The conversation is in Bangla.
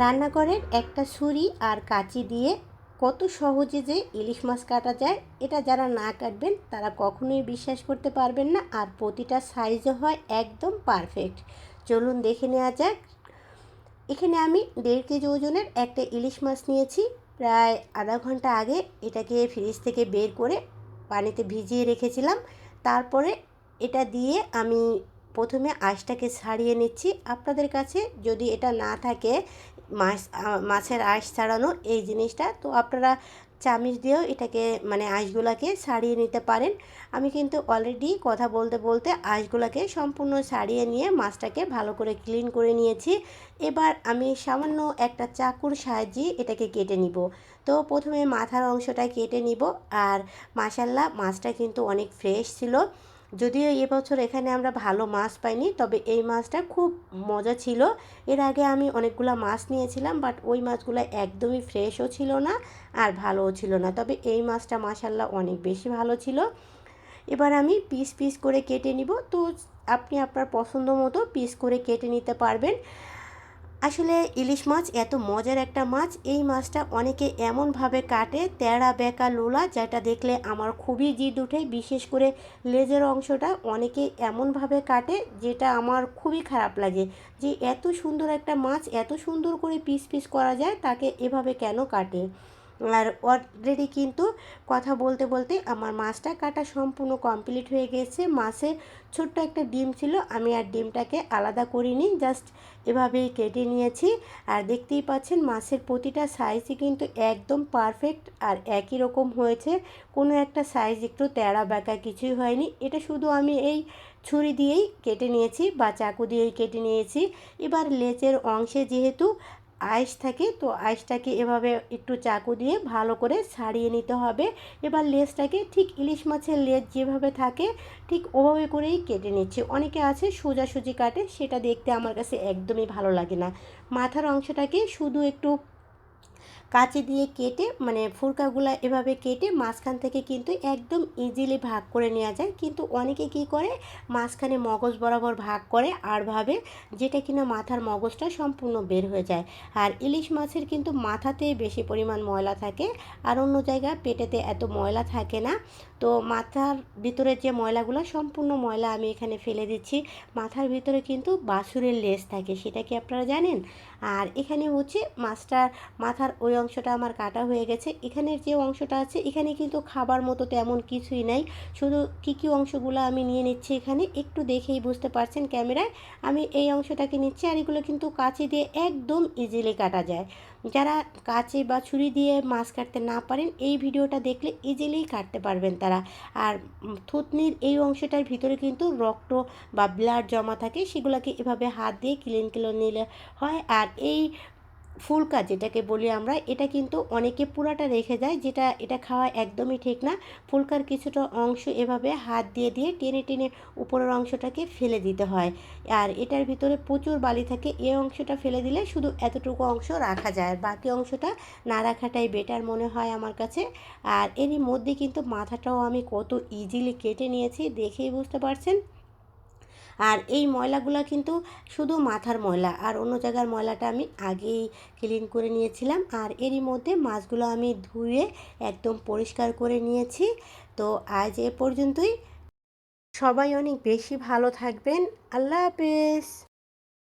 রান্নাঘরের একটা ছুরি আর কাঁচি দিয়ে কত সহজে যে ইলিশ মাছ কাটা যায়, এটা যারা না কাটবেন, তারা কখনোই বিশ্বাস করতে পারবেন না আর প্রতিটা সাইজও হয় একদম পারফেক্ট চলুন দেখে নেওয়া যাক। এখানে আমি দেড় কেজি ওজনের একটা ইলিশ মাছ নিয়েছি। প্রায় আধা ঘণ্টা আগে এটাকে ফ্রিজ থেকে বের করে পানিতে ভিজিয়ে রেখেছিলাম। তারপরে এটা দিয়ে আমি প্রথমে আঁশটাকে ছাড়িয়ে নিচ্ছি। আপনাদের কাছে যদি এটা না থাকে, মাছ মাছের আঁশ ছাড়ানো এই জিনিসটা, তো আপনারা চামিচ দিয়েও এটাকে মানে আঁশগুলাকে ছাড়িয়ে নিতে পারেন। আমি কিন্তু অলরেডি কথা বলতে বলতে আঁশগুলাকে সম্পূর্ণ ছাড়িয়ে নিয়ে মাছটাকে ভালো করে ক্লিন করে নিয়েছি। এবার আমি সামান্য একটা চাকুর সাহায্যে এটাকে কেটে নিব। তো প্রথমে মাথার অংশটা কেটে নিব। আর মাসাল্লাহ মাছটা কিন্তু অনেক ফ্রেশ ছিল। যদিও এবছর এখানে আমরা ভালো মাছ পাইনি, তবে এই মাছটা খুব মজা ছিল। এর আগে আমি অনেকগুলো মাছ নিয়েছিলাম বাট ওই মাছগুলো একদমই ফ্রেশও ছিল না আর ভালোও ছিল না। তবে এই মাছটা মাসাল্লাহ অনেক বেশি ভালো ছিল। এবার আমি পিস পিস করে কেটে নিব। তো আপনি আপনার পছন্দ মতো পিস করে কেটে নিতে পারবেন। আসলে ইলিশ মাছ এত মজার একটা মাছ, এই মাছটা অনেকে এমনভাবে কাটে তেড়া বেকা লোলা, যেটা দেখলে আমার খুবই জিদ উঠে বিশেষ করে লেজের অংশটা অনেকে এমনভাবে কাটে, যেটা আমার খুবই খারাপ লাগে। যে এত সুন্দর একটা মাছ, এত সুন্দর করে পিস পিস করা যায়, তাকে এভাবে কেন কাটে? আর অলরেডি কিন্তু কথা বলতে বলতে আমার মাছটা কাটা সম্পূর্ণ কমপ্লিট হয়ে গেছে। মাছে ছোট্ট একটা ডিম ছিল, আমি আর ডিমটাকে আলাদা করিনি জাস্ট এভাবেই কেটে নিয়েছি। আর দেখতেই পাচ্ছেন মাছের প্রতিটা সাইজই কিন্তু একদম পারফেক্ট আর একই রকম হয়েছে। কোনো একটা সাইজ একটু তেড়া বেঁকা কিছুই হয়নি। এটা শুধু আমি এই ছুরি দিয়েই কেটে নিয়েছি বা চাকু দিয়েই কেটে নিয়েছি। এবার লেচের অংশে যেহেতু আইস থাকে, তো আইসটাকে এভাবে একটু চাকু দিয়ে ভালো করে ছাড়িয়ে নিতে হবে। এবার লেজটাকে ঠিক ইলিশ মাছের লেজ যেভাবে থাকে, ঠিক ওভাবে করেই কেটে নিচ্ছে। অনেকে আছে সোজাসুজি কাটে, সেটা দেখতে আমার কাছে একদমই ভালো লাগে না। মাথার অংশটাকে শুধু একটু কাঁচি দিয়ে কেটে মানে ফুরকাগুলা এভাবে কেটে মাঝখান থেকে কিন্তু একদম ইজিলি ভাগ করে নেওয়া যায়। কিন্তু অনেকে কি করে? মাঝখানে মগজ বরাবর ভাগ করে আর ভাবে যেটা কিনা মাথার মগজটা সম্পূর্ণ বের হয়ে যায়। আর ইলিশ মাছের কিন্তু মাথাতে বেশি পরিমাণ ময়লা থাকে আর অন্য জায়গায় পেটেতে এত ময়লা থাকে না। তো মাথার ভিতরে যে ময়লাগুলো, সম্পূর্ণ ময়লা আমি এখানে ফেলে দিচ্ছি। মাথার ভিতরে কিন্তু বাছুরের লেজ থাকে, সেটা কি আপনারা জানেন? আর এখানে হচ্ছে মাছটার মাথার ওই অংশটা আমার কাটা হয়ে গেছে। এখানের যে অংশটা আছে, এখানে কিন্তু খাবার মতো তেমন কিছুই নাই। শুধু কী কী অংশগুলো আমি নিয়ে নিচ্ছি এখানে, একটু দেখেই বুঝতে পারছেন ক্যামেরায়। আমি এই অংশটাকে নিচ্ছি আর এগুলো কিন্তু কাঁচি দিয়ে একদম ইজিলি কাটা যায়। যারা কাঁচি বা ছুরি দিয়ে মাছ কাটতে না পারেন, এই ভিডিওটা দেখলে ইজিলি কাটতে পারবেন তারা। আর থুতনির এই অংশটার ভিতরে কিন্তু রক্ত বা ব্লাড জমা থাকে, সেগুলোকে এভাবে হাত দিয়ে ক্লিন ক্লিন নিলে হয়। আর এই ফুলকা যেটাকে বলি আমরা, এটা কিন্তু অনেকে পুরাটা রেখে যায়, যেটা, এটা খাওয়া একদমই ঠিক না। ফুলকার কিছুটা অংশ এভাবে হাত দিয়ে দিয়ে টেনে টেনে উপরের অংশটাকে ফেলে দিতে হয়। আর এটার ভিতরে প্রচুর বালি থাকে এই অংশটা ফেলে দিলে শুধু এতটুকু অংশ রাখা যায়, আর বাকি অংশটা না রাখাটাই বেটার মনে হয় আমার কাছে। আর এরই মধ্যে কিন্তু মাথাটাও আমি কত ইজিলি কেটে নিয়েছি, দেখেই বুঝতে পারছেন? আর এই ময়লাগুলো কিন্তু শুধু মাথার ময়লা আর অন্য জায়গার ময়লাটা আমি আগেই ক্লিন করে নিয়েছিলাম। আর এরই মধ্যে মাছগুলো আমি ধুয়ে একদম পরিষ্কার করে নিয়েছি। তো আজ এ পর্যন্তই। সবাই অনেক বেশি ভালো থাকবেন। আল্লাহ হাফেজ।